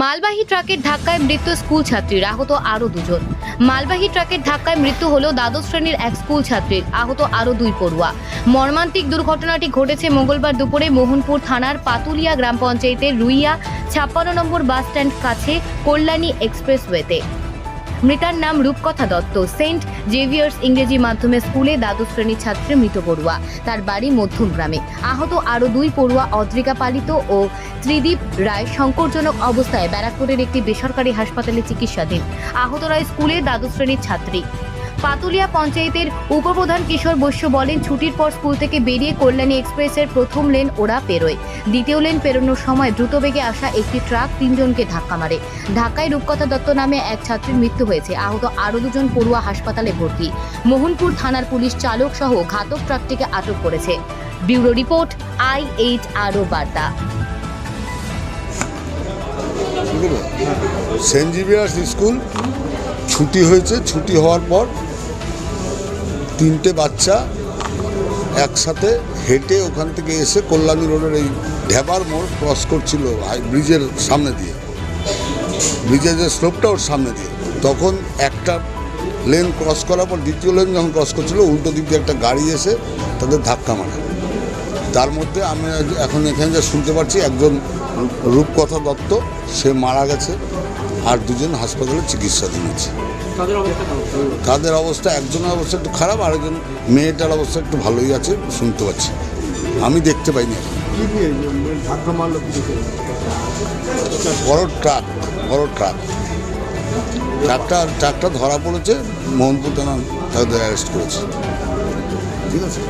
মালবাহী ট্রাকের ধাক্কায় মৃত্যু স্কুল ছাত্রীর, আহত আরও দুজন। মালবাহী ট্রাকের ধাক্কায় মৃত্যু হল দ্বাদশ শ্রেণির এক স্কুল ছাত্রীর, আহত আরও দুই পড়ুয়া। মর্মান্তিক দুর্ঘটনাটি ঘটেছে মঙ্গলবার দুপুরে মোহনপুর থানার পাতুলিয়া গ্রাম পঞ্চায়েতের রুইয়া ছাপ্পান্ন নম্বর বাস স্ট্যান্ড কাছে কল্যাণী এক্সপ্রেসওয়েতে। মৃতার নাম রূপকথা দত্ত। সেন্ট জেভিয়ার্স ইংরেজি মাধ্যমে স্কুলে দ্বাদশ শ্রেণির ছাত্রী মৃত পড়ুয়া। তার বাড়ি মধ্যম গ্রামে। আহত আরও দুই পড়ুয়া অদ্রিকা পালিত ও ত্রিদীপ রায় সংকটজনক অবস্থায় ব্যারাকপুরের একটি বেসরকারি হাসপাতালে চিকিৎসাধীন। আহত রায় স্কুলে দ্বাদশ শ্রেণির ছাত্রী। পাতুলিয়া পঞ্চায়েতের উপপ্রধান কিশোর বৈশ্য বলেন, ছুটির পর স্কুল থেকে বেরিয়ে কল্যাণী এক্সপ্রেসের প্রথম লেন ওরা পেরোয়। দ্বিতীয় লেন পেরোনোর সময় দ্রুতবেগে আসা একটি ট্রাক তিনজনকে ধাক্কা মারে। ঢাকায় রূপকথা দত্ত নামে এক ছাত্রীর মৃত্যু হয়েছে। আহত আরও দুজন পড়ুয়া হাসপাতালে ভর্তি। মোহনপুর থানার পুলিশ চালক সহ ঘাতক ট্রাকটিকে আটক করেছে। ব্যুরো রিপোর্ট, আই এইচ আরও বার্তা। সেন্ট জেভিয়ার্স স্কুল, ছুটি হয়েছে। ছুটি হওয়ার পর তিনটে বাচ্চা একসাথে হেঁটে ওখান থেকে এসে কল্যাণী রোডের এই ঢেবার মোড় ক্রস করছিল ব্রিজের সামনে দিয়ে। ব্রিজের যে স্লোপটা ওর সামনে দিয়ে। তখন একটা লেন ক্রস করার পর দ্বিতীয় লেন যখন ক্রস করছিল, উল্টো দিক দিয়ে একটা গাড়ি এসে তাদের ধাক্কা মারে। তার মধ্যে আমি এখন এখানে যা শুনতে পাচ্ছি, একজন রূপকথা দত্ত, সে মারা গেছে। আর দুজন হাসপাতালে চিকিৎসাধীন আছে। তাদের অবস্থা একজনের অবস্থা একটু খারাপ আর একজন মেয়েটার অবস্থা একটু ভালোই আছে শুনতে পাচ্ছি। আমি দেখতে পাইনি। বড় ট্রাক বড় ট্রাক। ট্রাকটা ট্রাকটা ধরা পড়েছে মোহনপুর থানা তাদের অ্যারেস্ট করেছে। ঠিক আছে?